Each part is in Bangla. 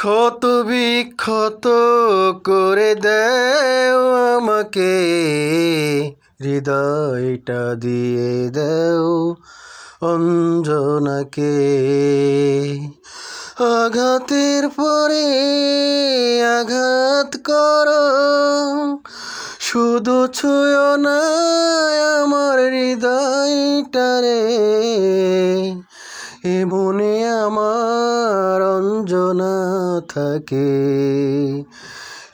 ক্ষত বিক্ষত করে দেও আমাকে। হৃদয়টা দিয়ে দেও অঞ্জনাকে। আঘাতের পরে আঘাত করো, শুধু ছুঁয় না আমার হৃদয়টারে এ মনে আমার অঞ্জনা থাকে।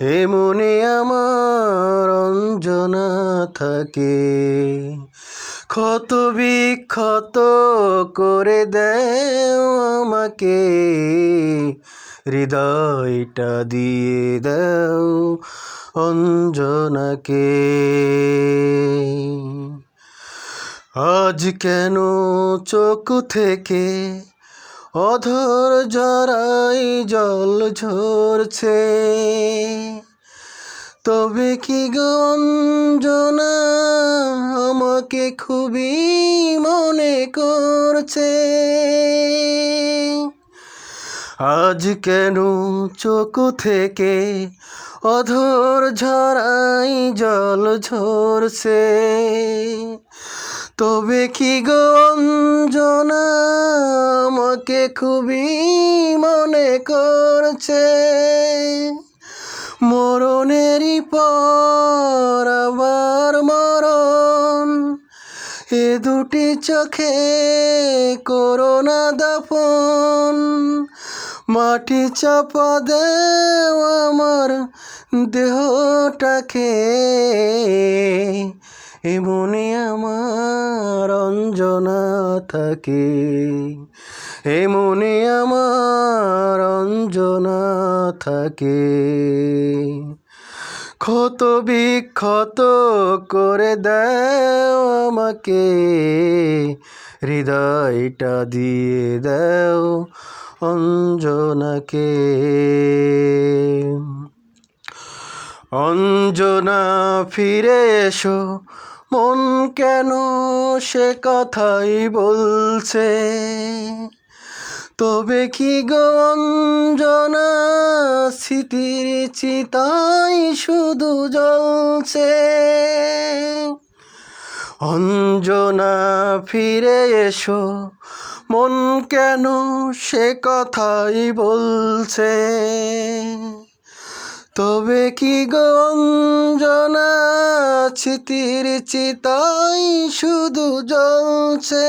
এ মনে আমার অঞ্জনা থাকে। ক্ষত বিক্ষত করে দেও আমাকে। হৃদয়টা দিয়ে দাও অঞ্জনাকে। আজ কেন চোখ থেকে অধর জরাই জল ঝরছে। তবে কি গঞ্জনা আমাকে খুবই মনে করছে। আজ কেন চোখ থেকে অধর ঝরাই জল ঝরছে? তবে কি গঞ্জনা আমাকে খুবই মনে করছে? মরণেরই পর আবার মরণ। এ দুটি চোখে করোনা দাফন। মাটি চাপা দেও আমার দেহটাকে। এমনি আমার অঞ্জনা থাকে। এমনি আমার অঞ্জনা থাকে। ক্ষত বিক্ষত করে দাও আমাকে, হৃদয়টা দিয়ে দাও অঞ্জনাকে। অঞ্জনা ফিরে এসো মন কেন সে কথাই বলছে? তবে কি গঞ্জনা স্মৃতির চিতাই শুধু জ্বলছে? অঞ্জনা, ফিরে এসো, মন কেন সে কথাই বলছে? তবে কি গঞ্জনা স্মৃতির চিতাই শুধু জ্বলছে?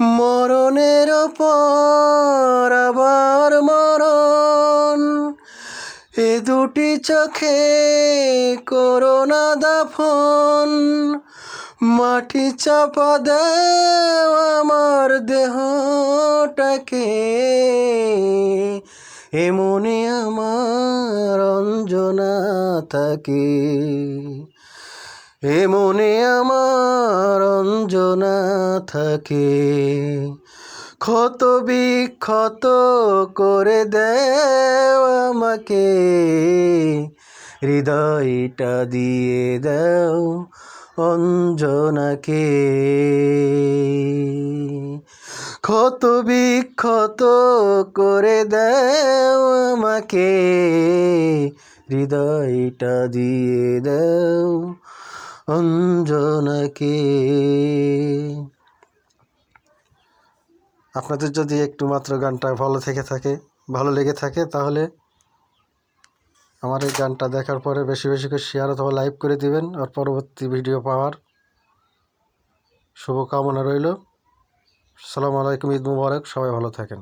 মরণের পর আবার মরণ, এ দুটি চোখে করোনা দাফন। মাটি চাপা দেও আমার দেহটাকে। এমনি আমার অঞ্জনা থাকে। এমনি আমার অঞ্জনা থাকে। ক্ষত বিক্ষত করে দেও আমাকে। হৃদয়টা দিয়ে দাও অঞ্জনাকে। ক্ষত বিক্ষত করে দাও আমাকে, হৃদয়টা দিয়ে দাও অঞ্জনাকে। আপনাদের যদি একটু মাত্র গানটা ভালো থেকে থাকে, ভালো লেগে থাকে, তাহলে আমার এই গানটা দেখার পরে বেশি বেশি করে শেয়ার অথবা লাইভ করে দিবেন, আর পরবর্তী ভিডিও পাওয়ার শুভকামনা রইল। সালাম আলাইকুম ঈদ মুবারক সবাই ভালো থাকেন।